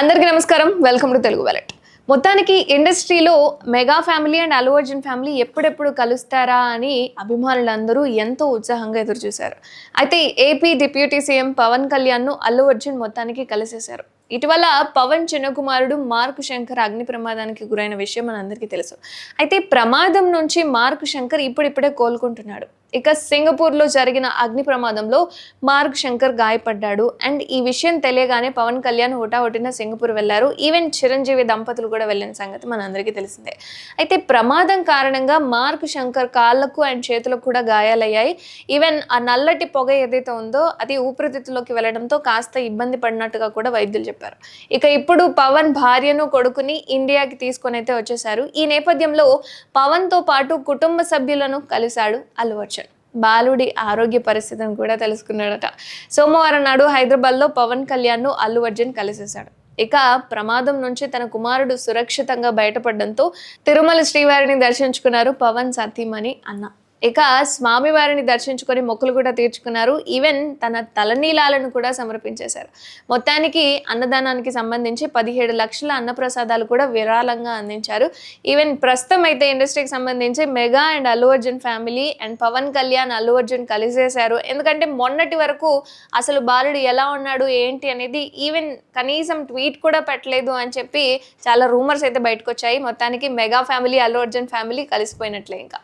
అందరికీ నమస్కారం. Welcome to Telugu వెలెట్ మొత్తానికి ఇండస్ట్రీలో mega family and Allu Arjun family ఎప్పుడెప్పుడు కలుస్తారా అని అభిమానులందరూ ఎంతో ఉత్సాహంగా ఎదురుచూశారు. అయితే ఏపీ డిప్యూటీ సీఎం పవన్ కళ్యాణ్ను అల్లు అర్జున్ మొత్తానికి కలిసేశారు. ఇటీవల పవన్ చిన్న కుమారుడు మార్క్ శంకర్ అగ్ని ప్రమాదానికి గురైన విషయం మనందరికీ తెలుసు. అయితే ప్రమాదం నుంచి మార్క్ శంకర్ ఇప్పుడిప్పుడే కోలుకుంటున్నాడు. ఇక సింగపూర్లో జరిగిన అగ్ని ప్రమాదంలో మార్గ్ శంకర్ గాయపడ్డాడు. అండ్ ఈ విషయం తెలియగానే పవన్ కళ్యాణ్ హుటాహుటిన సింగపూర్ వెళ్ళారు. ఈవెన్ చిరంజీవి దంపతులు కూడా వెళ్ళిన సంగతి మనందరికీ తెలిసిందే. అయితే ప్రమాదం కారణంగా మార్క్ శంకర్ కాళ్ళకు అండ్ చేతులకు కూడా గాయాలయ్యాయి. ఈవెన్ ఆ నల్లటి పొగ ఏదైతే ఉందో అది ఊపిరితిత్తులోకి వెళ్ళడంతో కాస్త ఇబ్బంది పడినట్టుగా కూడా వైద్యులు చెప్పారు. ఇక ఇప్పుడు పవన్ భార్యను కొడుకుని ఇండియాకి తీసుకొని అయితే వచ్చేసారు ఈ నేపథ్యంలో పవన్తో పాటు కుటుంబ సభ్యులను కలిశాడు అల్లు అర్జున్. బాలుడి ఆరోగ్య పరిస్థితిని కూడా తెలుసుకున్నాడట. సోమవారం నాడు హైదరాబాద్లో పవన్ కళ్యాణ్ను అల్లు అర్జున్ కలిసేశాడు. ఇక ప్రమాదం నుంచి తన కుమారుడు సురక్షితంగా బయటపడడంతో తిరుమల శ్రీవారిని దర్శించుకున్నారు పవన్ సతీమణి అన్న. ఇక స్వామివారిని దర్శించుకొని మొక్కులు కూడా తీర్చుకున్నారు. ఈవెన్ తన తలనీలాలను కూడా సమర్పించేశారు. మొత్తానికి అన్నదానానికి సంబంధించి పదిహేడు లక్షల అన్నప్రసాదాలు కూడా విరాళంగా అందించారు. ఈవెన్ ప్రస్తుతం అయితే ఇండస్ట్రీకి సంబంధించి mega and Allu Arjun family and Pawan Kalyan Allu Arjun కలిసేశారు. ఎందుకంటే మొన్నటి వరకు అసలు బాలుడు ఎలా ఉన్నాడు ఏంటి అనేది ఈవెన్ కనీసం ట్వీట్ కూడా పెట్టలేదు అని చెప్పి చాలా రూమర్స్ అయితే బయటకు వచ్చాయి. మొత్తానికి mega family Allu Arjun family కలిసిపోయినట్లే ఇంకా.